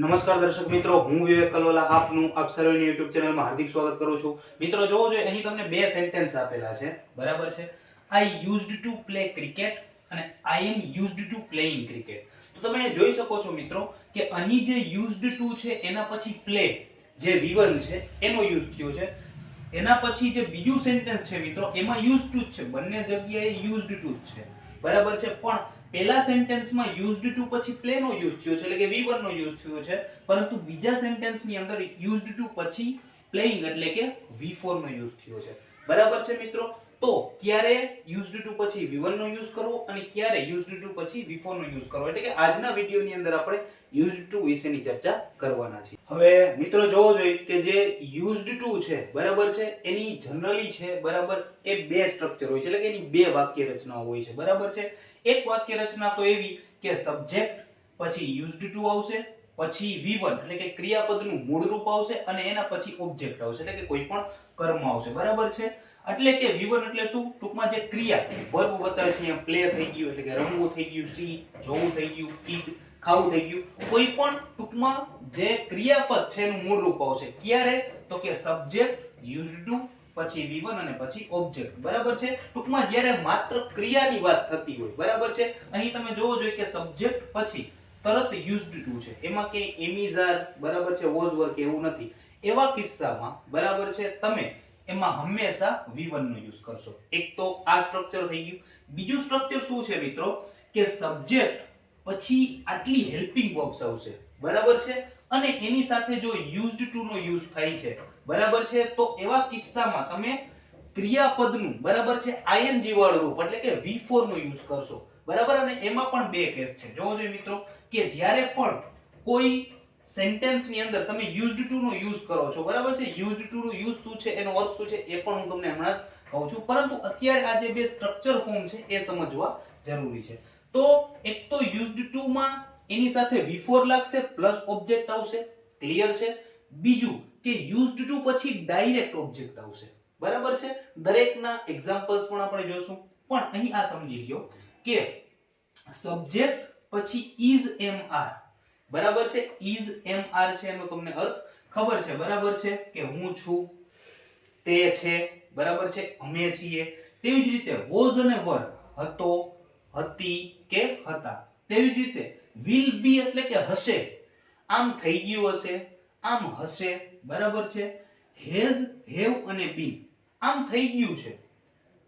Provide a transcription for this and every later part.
નમસ્કાર દર્શક મિત્રો, હું વિવેક કલોલા, આપનું, આપ સર્વેની યુટ્યુબ ચેનલમાં હાર્દિક સ્વાગત કરું છું. મિત્રો જોવો જોઈએ અહીં તમને બે સેન્ટેન્સ આપેલા છે. બરાબર છે? I used to play cricket અને I am used to playing cricket તો તમે જોઈ શકો છો મિત્રો કે અહીં જે યુઝડ ટુ છે, એના પછી પ્લે જે વિવન છે, એનો યુઝ થયો છે. એના પછી જે બીજું સેન્ટેન્સ છે મિત્રો, એમાં યુઝ ટુ જ છે. બંને જગ્યાએ યુઝડ ટુ જ છે. બરાબર છે? પણ પહેલા સેન્ટેન્સમાં યુઝડ ટુ પછી પ્લે નો યુઝ થયો છે, એટલે કે V1 નો યુઝ થયો છે. પરંતુ બીજા સેન્ટેન્સની અંદર યુઝડ ટુ પછી પ્લેઇંગ એટલે કે V4 નો યુઝ થયો છે. બરાબર છે મિત્રો? તો ક્યારે યુઝડ ટુ પછી V1 નો યુઝ કરવો અને ક્યારે યુઝડ ટુ પછી V4 નો યુઝ કરવો? એટલે કે આજના વિડીયોની અંદર આપણે યુઝડ ટુ વિશેની ચર્ચા કરવાના છીએ. હવે મિત્રો જોવો જોઈએ કે જે યુઝડ ટુ છે, બરાબર છે? એની જનરલી છે, બરાબર? એ બે સ્ટ્રક્ચર હોય છે, એટલે કે એની બે વાક્ય રચનાઓ હોય છે, બરાબર છે? એક વાક્ય રચના તો એવી કે સબ્જેક્ટ પછી યુઝડ ટુ આવશે, પછી V1 એટલે કે ક્રિયાપદનું મૂળ રૂપ આવશે અને એના પછી ઓબ્જેક્ટ આવશે, એટલે કે કોઈ પણ કર્મ આવશે, બરાબર છે? એટલે કે વિવન એટલે શું? ટૂંકમાં જે ક્રિયા વર્બ બતાવે છે અહીંયા પ્લે થઈ ગયું, એટલે કે રમવું થઈ ગયું સી જોવું થઈ ગયું ઈટ ખાવું થઈ ગયું. કોઈ પણ ટૂંકમાં જે ક્રિયાપદ છે એનું મૂળ રૂપ આવશે. ક્યારે? તો કે સબ્જેક્ટ યુઝ ટુ પછી વિવન અને પછી ઓબ્જેક્ટ બરાબર છે? ટૂંકમાં જ્યારે માત્ર ક્રિયાની વાત થતી હોય, બરાબર છે? અહીં તમે જોવો જોઈએ કે સબ્જેક્ટ પછી તરત યુઝડ ટુ છે. એમાં કે એમિઝાર બરાબર છે? વોઝ વર્ક એવું નથી. એવા કિસ્સામાં, બરાબર છે? તમે એમાં હંમેશા V1 નો યુઝ કરશો. એક તો આ સ્ટ્રક્ચર થઈ ગયું. બીજું સ્ટ્રક્ચર શું છે મિત્રો? કે સબ્જેક્ટ પછી આટલી હેલ્પિંગ વર્બ્સ આવશે. બરાબર છે? અને એની સાથે જો યુઝડ ટુ નો યુઝ થાય છે, બરાબર છે? તો એવા કિસ્સામાં તમે ક્રિયાપદનું, બરાબર છે? ing વાળું રૂપ એટલે કે V4 નો યુઝ કરશો. બરાબર? અને એમાં પણ બે કેસ છે. જોવો જોઈએ મિત્રો, કે જ્યારે પણ કોઈ સેન્ટેન્સની અંદર તમે યુઝડ ટુ નો યુઝ કરો છો, બરાબર છે? યુઝડ ટુ નો યુઝ શું છે? એનો અર્થ શું છે? એ પણ હું તમને હમણાં જ કહું છું. પરંતુ અત્યારે આ જે બે સ્ટ્રક્ચર ફોર્મ છે, એ સમજવા જરૂરી છે. તો એક તો યુઝડ ટુ માં એની સાથે વિફોર લાગશે પ્લસ ઓબ્જેક્ટ આવશે ક્લિયર છે? બીજું કે યુઝડ ટુ પછી ડાયરેક્ટ ઓબ્જેક્ટ આવશે. બરાબર છે? દરેકના એક્ઝામ્પલ્સ પણ આપણે જોશું. પણ અહીં આ સમજી લ્યો કે સબ્જેક્ટ પછી ઇઝ એમ આર બરાબર છે? ઇઝ એમ આર છે એનો તમને અર્થ ખબર છે? બરાબર છે? કે હું છું, તે છે, બરાબર છે? અમે છીએ. તેવી જ રીતે વોઝ અને વર હતો, હતી કે હતા. તેવી જ રીતે વિલ બી એટલે કે હશે. આમ થઈ ગયું હશે, આમ હશે, બરાબર છે? હેઝ હેવ અને બીન આમ થઈ ગયું છે.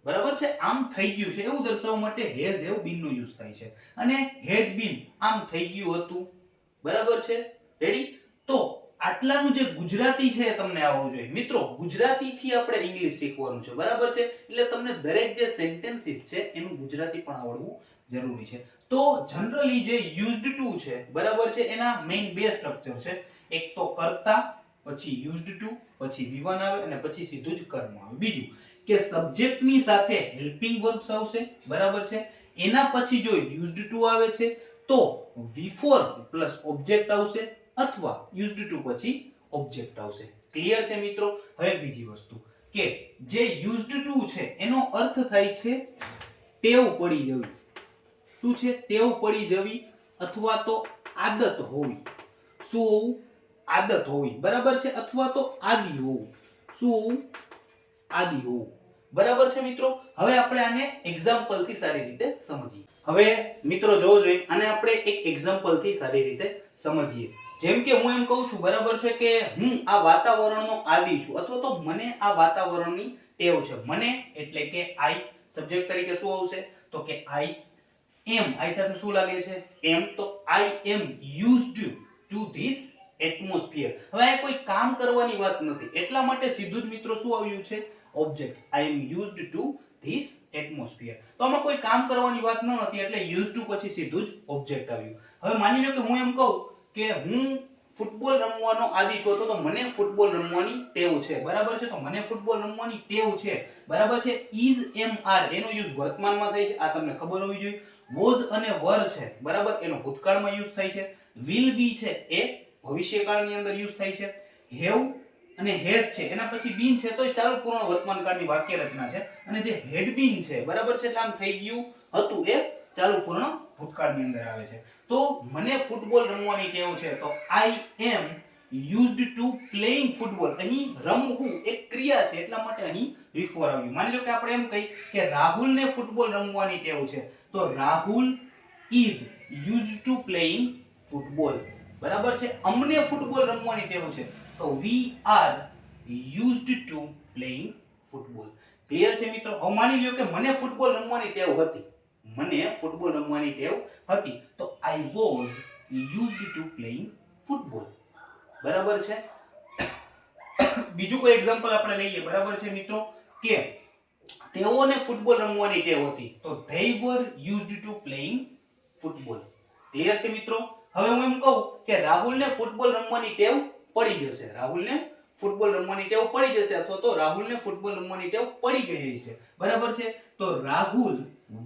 બરાબર છે? આમ થઈ ગયું છે. એવું દર્શાવવા માટે હેઝ હેવ બીન નો યુઝ થાય છે. અને હેડ બીન આમ થઈ ગયું હતું. બરાબર છે? રેડી તો આટલાનું જે ગુજરાતી છે એ તમને આવવું જોઈએ. મિત્રો, ગુજરાતીથી આપણે ઇંગ્લિશ શીખવાનું છે. બરાબર છે? એટલે તમને દરેક જે સેન્ટેન્સીસ છે, એનું ગુજરાતી પણ આવડવું જરૂરી છે. તો જનરલી જે યુઝડ ટુ છે, બરાબર છે? એના મેઇન બે સ્ટ્રક્ચર છે. એક તો કર્તા, પછી યુઝડ ટુ પછી વિવાન આવે, અને પછી સીધું જ કર્મ આવે. બીજું કે સબ્જેક્ટની સાથે હેલ્પિંગ વર્બ્સ આવશે. બરાબર છે? એના પછી જો યુઝડ ટુ આવે છે તો V4 પ્લસ ઓબ્જેક્ટ આવશે અથવા યુઝડ ટુ પછી ઓબ્જેક્ટ આવશે. ક્લિયર છે મિત્રો? હવે બીજી વસ્તુ કે જે યુઝડ ટુ છે એનો અર્થ થાય છે ટેવ પડી જવી. શું છે? ટેવ પડી જવી અથવા તો આદત હોવી. શું હોવું? આદત હોવી. બરાબર છે? અથવા તો આદિ હોવું. શું આદિ હોવું. બરાબર છે મિત્રો? હવે આપણે આને એક્ઝામ્પલથી સારી રીતે સમજીએ. હવે મિત્રો જોવો જોઈએ, આને આપણે એક એક્ઝામ્પલથી સારી રીતે સમજીએ. જેમ કે હું એમ કહું છું, બરાબર છે કે હું આ વાતાવરણનો આદિ છું, અથવા તો મને આ વાતાવરણની ટેવ છે. મને એટલે કે આઈ સબ્જેક્ટ તરીકે શું આવશે? તો કે આઈ એમ આઈ સાથે શું લાગે છે? એમ તો I am used to this atmosphere હવે આ કોઈ કામ કરવાની વાત નથી. એટલા માટે સીધું જ મિત્રો શું આવ્યું છે? Object I am used to this atmosphere તો આમાં કોઈ કામ કરવાની વાત ન હતી, એટલે યુઝ ટુ પછી સીધું જ ઓબ્જેક્ટ આવ્યું. હવે માની લો કે હું એમ કહું કે હું ફૂટબોલ રમવાનો આદિ છું, તો મને ફૂટબોલ રમવાની ટેવ છે. બરાબર છે? તો મને ફૂટબોલ રમવાની ટેવ છે. બરાબર છે? ઇઝ એમ આર એનો યુઝ વર્તમાનમાં થાય છે. આ તમને ખબર હોવી જોઈએ. વોઝ અને વર છે. બરાબર? એનો ભૂતકાળમાં યુઝ થાય છે. વિલ બી છે એ ભવિષ્યકાળની અંદર યુઝ થાય છે. હેવ અને હેઝ છે. એના પછી બીન છે તો એ ચાલુ પૂર્ણ વર્તમાનકાળની વાક્ય રચના છે. અને જે હેડ બીન છે, બરાબર છે? એટલે આમ થઈ ગયું હતું એ ચાલુ પૂર્ણ ભૂતકાળની અંદર આવે છે. તો મને ફૂટબોલ રમવાની ટેવ છે, તો I am used to playing football અહીં રમવું એક ક્રિયા છે, એટલા માટે અહીં બિફોર આવ્યું. માની લો કે આપણે એમ કહી કે રાહુલને ફૂટબોલ રમવાની ટેવ છે. તો Rahul is use to playing football બરાબર છે? અમને ફૂટબોલ રમવાની ટેવ છે. તો we are used to playing football clear છે મિત્રો? હવે માની લ્યો કે મને ફૂટબોલ રમવાની ટેવ હતી. મને ફૂટબોલ રમવાની ટેવ હતી. તો I was used to playing football બરાબર છે? બીજું કોઈ એક્ઝામ્પલ આપણે લઈએ. બરાબર છે મિત્રો? કે તેઓને ફૂટબોલ રમવાની ટેવ હતી. તો they were used to playing football clear છે મિત્રો? હવે હું એમ કહું કે રાહુલને ફૂટબોલ રમવાની ટેવ પડી જશે. રાહુલને ફૂટબોલ રમવાની ટેવ પડી જશે અથવા તો રાહુલને ફૂટબોલ રમવાની ટેવ પડી ગઈ છે. બરાબર છે? તો Rahul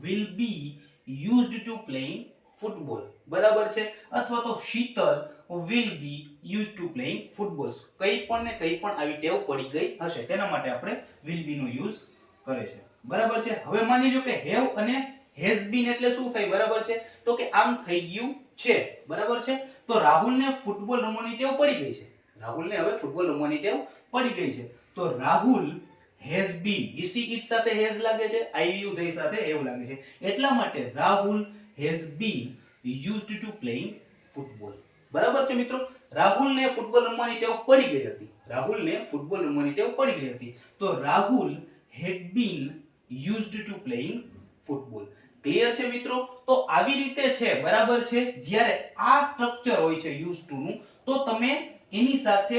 will be used to playing football બરાબર છે? અથવા તો Sheetal will be use to playing football કઈ પણ ને કઈ પણ આવી ટેવ પડી ગઈ હશે. તેના માટે આપણે વિલ બી નો યુઝ કરે છે બરાબર છે? હવે માની લો કે હેવ અને હેઝ બીન એટલે શું થાય? બરાબર છે? તો કે આમ થઈ ગયું છે. બરાબર છે? તો રાહુલને ફૂટબોલ રમવાની ટેવ પડી ગઈ છે. રાહુલને હવે ફૂટબોલ રમવાની ટેવ પડી ગઈ છે. તો Rahul has been easy it સાથે હેઝ લાગે છે આઈ યુ ધેય સાથે એવું લાગે છે. એટલા માટે Rahul has been used to playing football બરાબર છે મિત્રો? રાહુલને ફૂટબોલ રમવાની ટેવ પડી ગઈ હતી. રાહુલને ફૂટબોલ રમવાની ટેવ પડી ગઈ હતી. તો Rahul had been used to playing football clear છે મિત્રો? તો આવી રીતે છે, બરાબર છે? જ્યારે આ સ્ટ્રક્ચર હોય છે યુઝ ટુ નું, તો તમે એની સાથે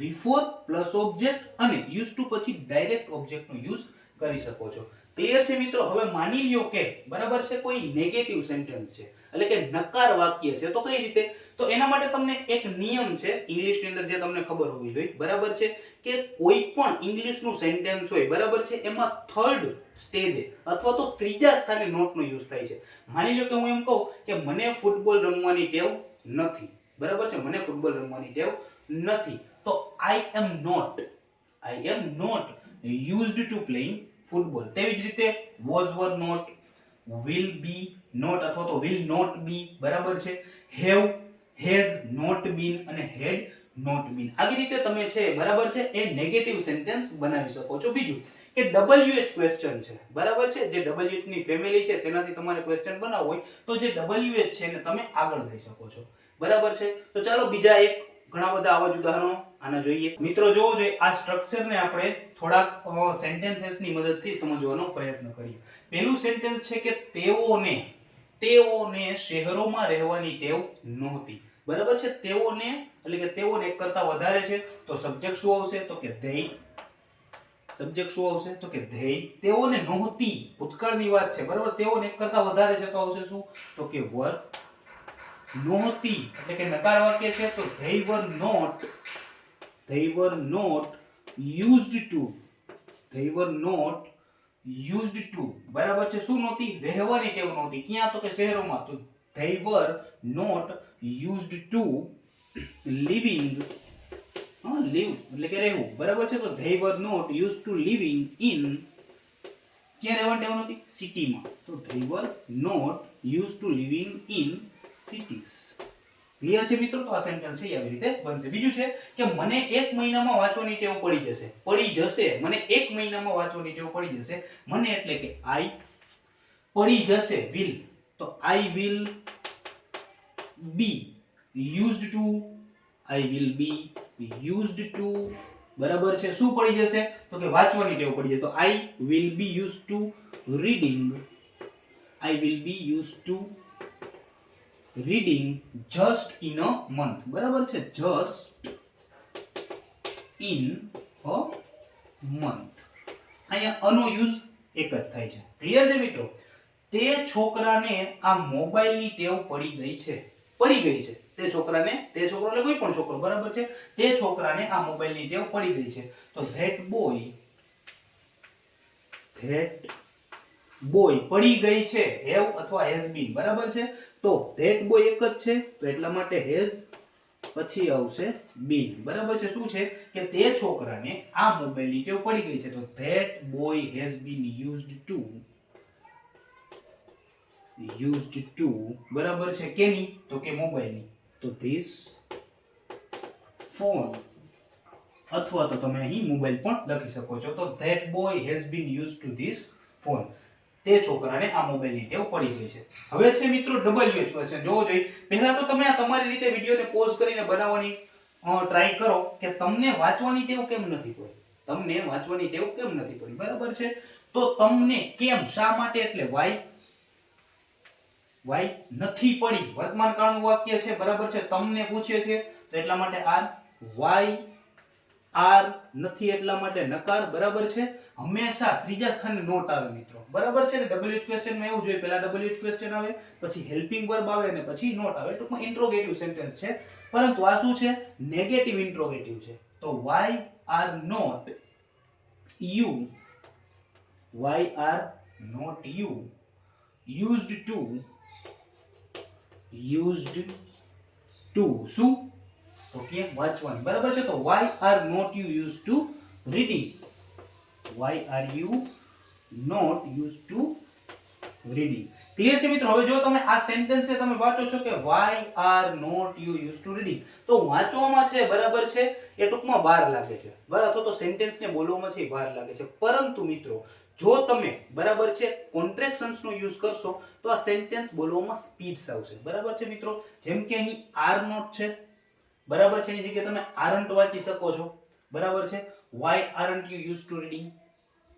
વિફોર પ્લસ ઓબ્જેક્ટ અને યુઝ ટુ પછી ડાયરેક્ટ ઓબ્જેક્ટ નો યુઝ કરી શકો છો. ક્લિયર છે મિત્રો? હવે માની લ્યો કે બરાબર છે, કોઈ નેગેટિવ સેન્ટેન્સ છે. એટલે કે નકાર વાક્ય છે. તો કઈ રીતે? તો એના માટે તમને એક નિયમ છે ઇંગ્લિશની અંદર જે તમને ખબર હોવી જોઈએ. બરાબર છે? કે કોઈ પણ ઇંગ્લિશનું સેન્ટેન્સ હોય, બરાબર છે, એમાં થર્ડ સ્ટેજે અથવા તો ત્રીજા સ્થાને નોટનો યુઝ થાય છે. માની લો કે હું એમ કહું કે મને ફૂટબોલ રમવાની ટેવ નથી. બરાબર છે? મને ફૂટબોલ રમવાની ટેવ નથી. તો I am not I am not used to playing football તેવી જ રીતે was were not will be not અથવા તો વિલ નોટ બી બરાબર છે. હેવ હેઝ નોટ બીન અને હેડ નોટ બીન આવી રીતે તમે છે, બરાબર છે, એ નેગેટિવ સેન્ટેન્સ બનાવી શકો છો. બીજું કે ડબલ્યુ એચ ક્વેશ્ચન છે. બરાબર છે? જે ડબલ્યુ એચની ફેમિલી છે, તેનાથી તમારે ક્વેશ્ચન બનાવવો હોય, તો જે ડબલ્યુ એચ છે એને તમે આગળ લઈ શકો છો. બરાબર છે? તો ચાલો બીજા એક ઘણા બધા આવા જ ઉદાહરણો આના જોઈએ. મિત્રો, જોવો જોઈએ, આ સ્ટ્રક્ચરને આપણે થોડાક સેન્ટેન્સેસની મદદથી સમજવાનો પ્રયત્ન કરીએ પહેલું સેન્ટેન્સ છે કે તેઓને તેઓને શહેરોમાં રહેવાની ટેવ નહોતી. બરાબર છે? તેઓને, એટલે કે તેઓને એક કરતા વધારે છે, તો સબ્જેક્ટ શું આવશે? તો કે ધ્યેય સબ્જેક્ટ શું આવશે? તો કે ધ્યેય તેઓને નહોતી. ભૂતકાળની વાત છે, બરાબર? તેઓને એક કરતા વધારે છે, તો આવશે શું? તો કે વર નહોતી. એટલે કે નકાર વાક્ય છે, તો they were not they were not used to they were not used to બરાબર છે શું નહોતી રહેવાની ટેવ નહોતી ક્યાં તો કે શહેરોમાં તો were not used to living હા live એટલે કે રહેવું બરાબર છે તો they were not used to living in ક્યાં રહેવાની ટેવ નહોતી સિટીમાં તો they were not used to living in cities clear છે મિત્રો? તો આ સેન્ટેન્સ છે આવી રીતે બનશે. બીજું છે કે મને એક મહિનામાં વાંચવાની ટેવ પડી જશે. પડી જશે. મને એક મહિનામાં વાંચવાની ટેવ પડી જશે. મને એટલે કે આઈ પડી જશે વિલ તો I will be used to I will be used to બરાબર છે? શું પડી જશે? તો કે વાંચવાની ટેવ પડી જશે. તો I will be use to reading I will be use to reading just in a month બરાબર છે? જસ્ટ ઇન અ મંથ અહીંયા અનો યુઝ એક જ થાય છે. ક્લિયર છે મિત્રો? તે છોકરાને આ મોબાઈલની ટેવ પડી ગઈ છે. પડી ગઈ છે. તે છોકરાને, તે છોકરો એટલે કોઈ પણ છોકરો, બરાબર છે? તે છોકરાને આ મોબાઈલની ટેવ પડી ગઈ છે. તો ધેટ બોય ધેટ બોય પડી ગઈ છે. હેવ અથવા હેઝ બીન બરાબર છે? તો ધેટ બોય એક જ છે, તો એટલા માટે હેઝ પછી આવશે બીન બરાબર છે? શું છે? કે તે છોકરાને આ મોબાઈલની ટેવ પડી ગઈ છે. તો that boy has been used to used to બરાબર છે કેની તો કે મોબાઈલની તો ધીસ ફોન અથવા તો તમે અહીં મોબાઈલ પણ લખી શકો છો. તો that boy has been use to this phone તે છોકરાને આ મોબાઈલની ટેવ પડી ગઈ છે. હવે છે મિત્રો ડબલ એચ ક્વેશ્ચન જોવો જોઈએ. પહેલા તો તમે આ તમારી રીતે વિડીયોને પોઝ કરીને બનાવવાની ટ્રાય કરો કે તમને વાંચવાની ટેવ કેમ નથી પડી? તમને વાંચવાની ટેવ કેમ નથી પડી? બરાબર છે? તો તમને કેમ? શા માટે? એટલે વાય વાય નથી પડી? વર્તમાન કાળનું વાક્ય છે. બરાબર છે? તમને પૂછે છે. તો એટલા માટે આર વાય આર નથી એટલા માટે નકાર, બરાબર છે? હંમેશા ત્રીજા સ્થાને નોટ આવે મિત્રો. બરાબર છે ને? ડબલ્યુ ક્વેશ્ચનમાં એવું જોઈએ પહેલા ડબલ્યુ ક્વેશ્ચન આવે, પછી હેલ્પિંગ વર્બ આવે અને પછી નોટ આવે. ટૂંકમાં ઇન્ટ્રોગેટિવ સેન્ટેન્સ છે. પરંતુ આ શું છે? નેગેટિવ ઇન્ટ્રોગેટિવ છે. તો why are not you why are not you used to used to શું? તો કે વાંચવાનું. બરાબર છે? તો why are not you use to reading why are you not use to reading clear છે મિત્રો? હવે જો તમે આ સેન્ટેન્સ તમે વાંચો છો કે why are not you use to reading તો વાંચવામાં છે, બરાબર છે? એ ટૂંકમાં વાર લાગે છે. બરાબર? તો સેન્ટેન્સ ને બોલવામાં છે વાર લાગે છે. પરંતુ મિત્રો, જો તમે, બરાબર છે કોન્ટ્રેક્શન્સ નો યુઝ કરશો, તો આ સેન્ટેન્સ બોલવામાં સ્પીડ્સ આવશે. બરાબર છે મિત્રો? જેમ કે અહીં આર નોટ છે બરાબર છે એની જગ્યાએ તમે આરન્ટ વાંચી શકો છો. બરાબર છે? Why aren't you use to reading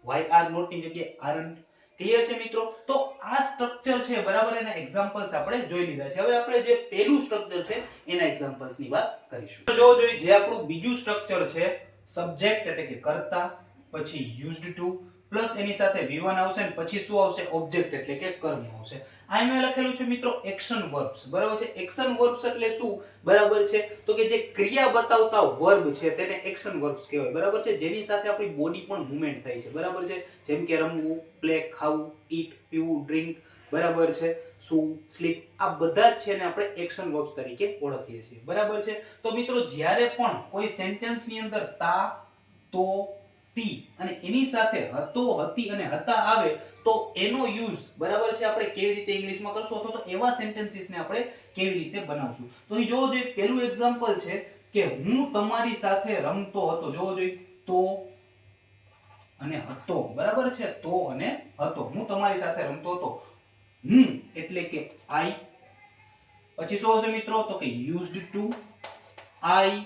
why are નોટની જગ્યાએ આરન્ટ ક્લિયર છે મિત્રો? તો આ સ્ટ્રક્ચર છે, બરાબર? એના એક્ઝામ્પલ્સ આપણે જોઈ લીધા છે. હવે આપણે જે પહેલું સ્ટ્રક્ચર છે, એના એક્ઝામ્પલ્સની વાત કરીશું. તો જોવો જોઈએ, જે આપણું બીજું સ્ટ્રક્ચર છે સબ્જેક્ટ એટલે કે કર્તા, પછી યુઝડ ટુ પ્લસ એની સાથે V1 આવશે અને પછી શું આવશે? ઓબ્જેક્ટ એટલે કે કર્મ આવશે. આ મેં લખેલું છે મિત્રો એક્શન વર્બ્સ બરાબર છે? એક્શન વર્બ્સ એટલે શું? બરાબર છે? તો કે જે ક્રિયા બતાવતા વર્બ છે તેને એક્શન વર્બ્સ કહેવાય. બરાબર છે? જેની સાથે આપણી બોડી પણ મૂવમેન્ટ થાય છે. બરાબર છે? જેમ કે રમવું પ્લે ખાવું ઈટ પીવું ડ્રિંક બરાબર છે? શું? સ્લીપ આ બધા જ છે ને આપણે એક્શન વર્બ્સ તરીકે ઓળખીએ છીએ. બરાબર છે? તો મિત્રો જ્યારે પણ કોઈ સેન્ટેન્સની અંદર તા, તો તી અને એની સાથે હતો, હતી અને હતા આવે તો એનો યુઝ બરાબર છે આપણે કેવી રીતે ઇંગ્લિશમાં કરશું અથવા તો એવા સેન્ટેન્સીસને આપણે કેવી રીતે બનાવશું? તો અહીં જોવો જોઈએ, પહેલું એક્ઝામ્પલ છે કે હું તમારી સાથે રમતો હતો. જોવો જોઈએ, તો અને હતો. બરાબર છે? તો અને હતો. હું તમારી સાથે રમતો હતો. હું એટલે કે આઈ પછી શું હશે મિત્રો? તો કે used to I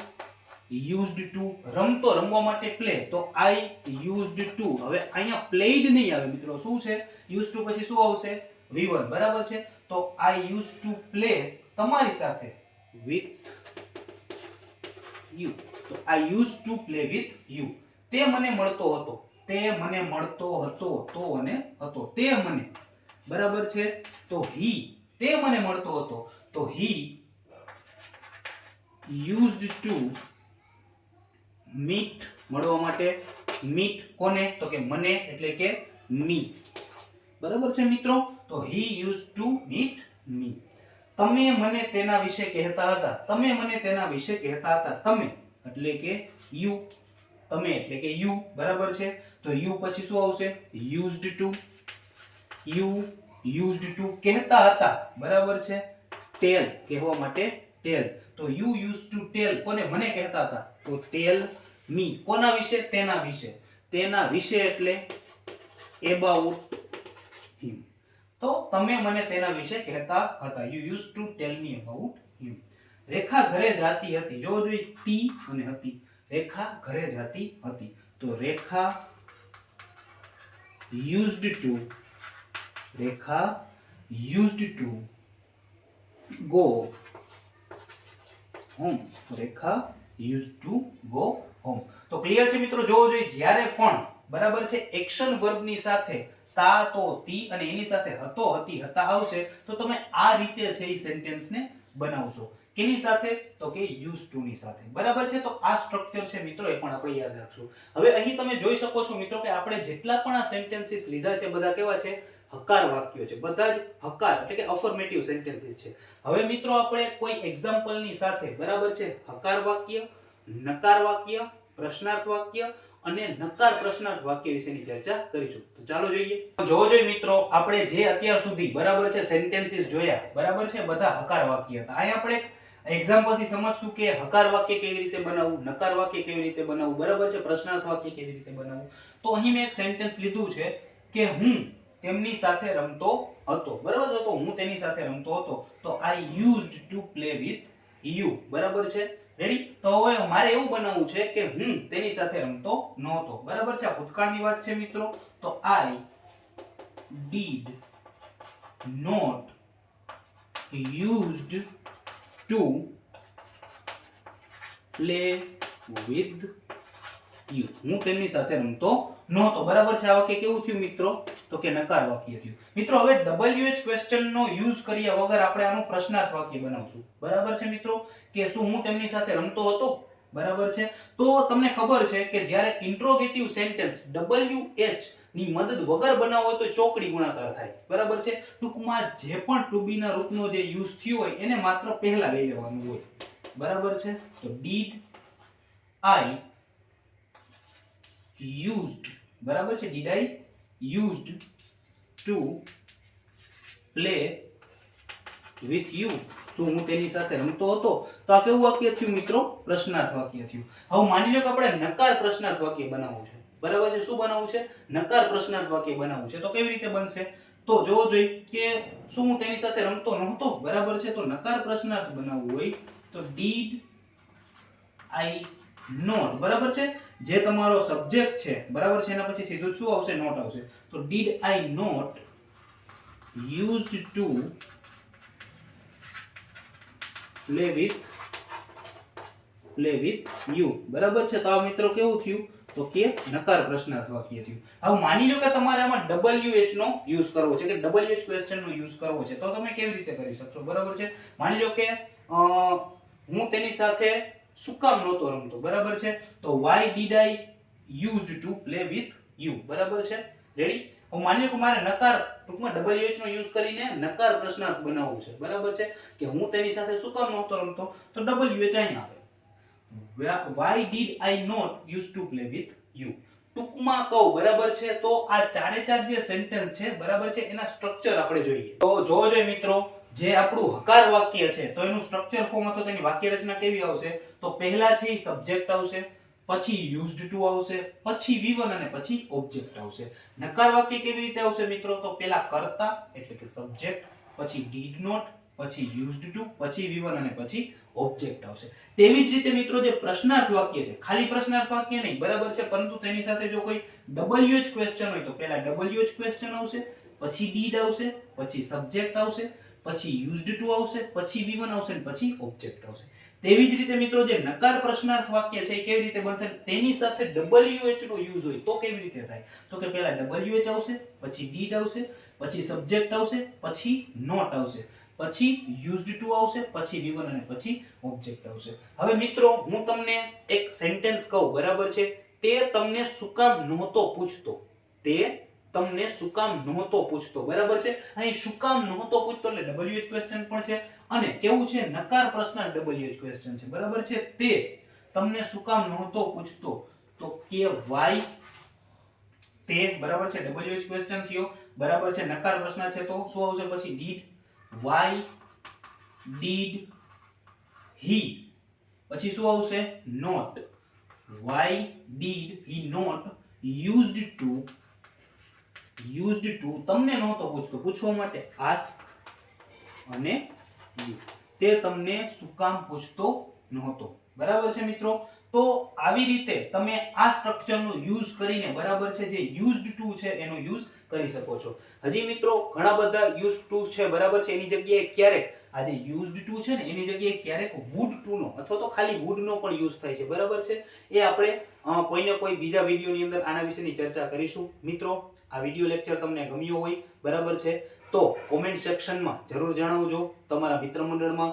used to રમતો રમવા માટે પ્લે તો આઈ યુઝડ ટુ હવે અહીંયા પ્લેડ નહીં આવે મિત્રો. શું છે? યુઝ ટુ પછી શું આવશે? V1 બરાબર છે? તો આઈ યુઝ ટુ પ્લે તમારી સાથે વિથ યુ તો I use to play with you તે મને મળતો હતો. તે મને મળતો હતો. તો અને હતો. તે મને. બરાબર છે? તો હી તે મને મળતો હતો. તો હી યુઝડ ટુ મીટ મળવા માટે. મીટ કોને? તો કે મને, એટલે કે મી. બરાબર છે મિત્રો? તો he use to meet me તમે મને તેના વિશે કહેતા હતા. તમે મને તેના વિશે કહેતા હતા. તમે, એટલે કે યુ તમે, એટલે કે યુ બરાબર છે? તો યુ પછી શું આવશે? Used to you used to કહેતા હતા. બરાબર છે? ટેલ કહેવા માટે ટેલ તો યુ યુઝ ટુ ટેલ કોને? મને કહેતા હતા. તો ટેલ મી. કોના વિશે? તેના વિશે. તેના વિશે એટલે એબાઉટ હિમ તો તમે મને તેના વિશે કહેતા હતા. You use to tell me about him Rekha ઘરે જાતી હતી. જો જોઈએ ટી અને હતી. રેખા ઘરે જાતી હતી. તો Rekha used to Rekha used to go home Rekha use to go home તો ક્લિયર છે મિત્રો? જોવો જોઈએ, જ્યારે પણ બરાબર છે એક્શન વર્બની સાથે તા, તો, તી અને એની સાથે હતો, હતી, હતા આવશે, તો તમે આ રીતે છે એ સેન્ટેન્સને બનાવશો. કેની સાથે? તો કે યુઝ ટુ ની સાથે. બરાબર છે? તો આ સ્ટ્રક્ચર છે મિત્રો, એ પણ આપણે યાદ રાખશું. હવે અહીં તમે જોઈ શકો છો મિત્રો કે આપણે જેટલા પણ આ સેન્ટેન્સીસ લીધા છે, બધા કેવા છે? હકાર વાક્યો છે. બધા જ હકાર, એટલે કે અફર્મેટિવ સેન્ટેન્સીસ છે. હવે મિત્રો, આપણે કોઈ એક્ઝામ્પલની સાથે, બરાબર છે, હકાર વાક્ય નકાર વાક્ય, પ્રશ્નાર્થ વાક્ય અને નકાર પ્રશ્નાર્થ વાક્ય વિશેની ચર્ચા કરીશું. તો ચાલો જોઈએ. જોવો જોઈએ મિત્રો, આપણે જે અત્યાર સુધી બરાબર છે સેન્ટેન્સીસ જોયા, બરાબર છે? બધા હકાર વાક્ય હતા. અહીં આપણે એક એક્ઝામ્પલથી સમજશું કે હકાર વાક્ય કેવી રીતે બનાવવું, નકાર વાક્ય કેવી રીતે બનાવવું, બરાબર છે? પ્રશ્નાર્થ વાક્ય કેવી રીતે બનાવવું? તો અહીં મેં એક સેન્ટેન્સ લીધું છે કે હું તેમની સાથે રમતો હતો. બરાબર તો? હું તેની સાથે રમતો હતો. તો I used to play with you બરાબર છે? રેડી તો હવે મારે એવું બનાવવું છે કે હું તેની સાથે રમતો નહોતો. બરાબર છે? આ ભૂતકાળની વાત છે મિત્રો. તો I did not used to play with you હું તેમની સાથે રમતો નહોતો. બરાબર છે? આ વખતે કેવું થયું મિત્રો? તો કે નકાર વાક્ય થયું. મિત્રો, હવે WH ક્વેશ્ચન નો યુઝ કર્યા વગર આપણે આનું પ્રશ્નાર્થ વાક્ય બનાવશું. બરાબર છે મિત્રો? કે શું હું તેમની સાથે રમતો હતો? બરાબર છે? તો તમને ખબર છે કે જ્યારે ઇન્ટ્રોગેટિવ સેન્ટેન્સ WH ની મદદ વગર બનાવો તો ચોકડી ગુણાકાર થાય. બરાબર છે? ટૂંકમાં જે પણ ટુ બી ના રૂપનો જે યુઝ થયો હોય એને માત્ર પહેલા લઈ લેવાનું હોય. બરાબર છે? તો ડીડ આઈ યુઝડ બરાબર છે? Did i used to play with you. શું હું તેની સાથે રમતો હતો? તો આ કેવું વાક્ય થયું મિત્રો? પ્રશ્નાર્થ વાક્ય થયું. હવે માની લો કે આપણે નકાર પ્રશ્નાર્થ વાક્ય બનાવવું છે. બરાબર છે? શું બનાવવું છે? નકાર પ્રશ્નાર્થ વાક્ય બનાવવું છે. તો કેવી રીતે બનશે? તો જોવો જોઈએ કે શું હું તેની સાથે રમતો નહોતો? બરાબર છે? તો નકાર પ્રશ્નાર્થ બનાવવું હોય તો ડીડ આઈ નોટ બરાબર છે? જે તમારો સબ્જેક્ટ છે, બરાબર છે? એના પછી સીધું શું આવશે? નોટ આવશે. તો did I not used to play with play with you બરાબર છે? તો આ મિત્રો કેવું થયું? તો કે નકાર પ્રશ્નાર્થ વાક્ય થયું. હવે માની લો કે તમારે આમાં WH નો યુઝ કરવો છે, કે WH ક્વેશ્ચન નો યુઝ કરવો છે. તો તમે કેવી રીતે કરી શકશો? બરાબર છે? માની લો કે હું તેની સાથે શું કામ નહોતો રમતો, બરાબર છે? તો why did I used to play with you બરાબર છે? રેડી હું માન્ય કે મારે નકાર ટૂંકમાં ડબલ એચ નો યુઝ કરીને નકાર પ્રશ્નાર્થ બનાવવું છે, બરાબર છે? કે હું તેની સાથે શું કામ નહોતો રમતો? તો WH અહીં આવે. Why did I not use to play with you ટૂંકમાં કહું, બરાબર છે? તો આ ચારે ચાર જે સેન્ટેન્સ છે, બરાબર છે? એના સ્ટ્રક્ચર આપણે જોઈએ. તો જોઈએ મિત્રો જે આપણું હકાર વાક્ય છે, તો એનું સ્ટ્રક્ચર ફોર્મ હતો તેની વાક્ય રચના કેવી આવશે? તો પહેલા છે એ સબ્જેક્ટ આવશે, પછી યુઝડ ટુ આવશે, પછી વિવન અને પછી ઓબ્જેક્ટ આવશે. નકાર વાક્ય કેવી રીતે આવશે મિત્રો? તો પહેલા કર્તા, એટલે કે સબ્જેક્ટ પછી ડીડ નોટ પછી યુઝડ ટુ પછી વિવન અને પછી ઓબ્જેક્ટ આવશે. તેવી જ રીતે મિત્રો જે પ્રશ્નાર્થ વાક્ય છે, ખાલી પ્રશ્નાર્થ વાક્ય નહીં, બરાબર છે? પરંતુ તેની સાથે જો કોઈ WH ક્વેશ્ચન હોય તો પહેલા WH ક્વેશ્ચન આવશે, પછી ડીડ આવશે, પછી સબ્જેક્ટ આવશે પછી યુઝડ ટુ આવશે, પછી V1 આવશે અને પછી ઓબ્જેક્ટ આવશે. તેવી જ રીતે મિત્રો જે નકાર પ્રશ્નાર્થ વાક્ય છે એ કેવી રીતે બનશે તેની સાથે WH નો યુઝ હોય તો કેવી રીતે થાય? તો કે પહેલા એચ આવશે, પછી ડીડ આવશે, પછી સબ્જેક્ટ આવશે, પછી નોટ આવશે. પછી યુઝડ ટુ આવશે, પછી વિવન અને પછી ઓબ્જેક્ટ આવશે. હવે મિત્રો, હું તમને એક સેન્ટેન્સ કહું, બરાબર છે? તે તમને શું કામ નહોતો પૂછતો. તે તમને શું કામ નહોતો પૂછતો, બરાબર છે? અહીં શું કામ નહોતો પૂછતો એટલે WH ક્વેશ્ચન પણ છે અને કેવું છે? નકાર પ્રશ્ન WH ક્વેશ્ચન છે, બરાબર છે? તે તમને શું કામ નહોતો પૂછતો, તો કે વાય તે, બરાબર છે? WH ક્વેશ્ચન થયો, બરાબર છે? નકાર પ્રશ્ન છે તો શું આવશે પછી? ડીડ વાય ડીડ હી પછી શું આવશે? Not why did he not used to used to તમને નહોતો પૂછતો. પૂછવા માટે આસ્ક અને યુ તે તમને શું કામ પૂછતો નહોતો. બરાબર છે મિત્રો? તો આવી રીતે તમે આ સ્ટ્રક્ચરનો યુઝ કરીને બરાબર છે જે યુઝડ ટુ છે એનો યુઝ કરી શકો છો. હજી મિત્રો ઘણા બધા યુઝ ટુ છે, બરાબર છે? એની જગ્યાએ ક્યારેક આ જે યુઝડ ટુ છે ને, એની જગ્યાએ ક્યારેક વુડ ટુ નો અથવા તો ખાલી વુડ નો પણ યુઝ થાય છે. બરાબર છે? એ આપણે કોઈને કોઈ બીજા વિડીયોની અંદર આના વિશેની ચર્ચા કરીશું. મિત્રો આ વીડિયો લેક્ચર તમને ગમ્યો હોય, બરાબર છે? તો કોમેન્ટ સેક્શનમાં જરૂર જણાવજો, તમારા મિત્ર મંડળમાં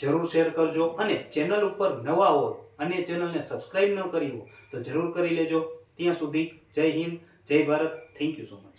જરૂર શેર કરજો અને ચેનલ ઉપર નવા હો અને ચેનલને સબસ્ક્રાઇબ ન કરી હો તો જરૂર કરી લેજો. ત્યાં સુધી જય હિન્દ, જય Bharat. Thank you so much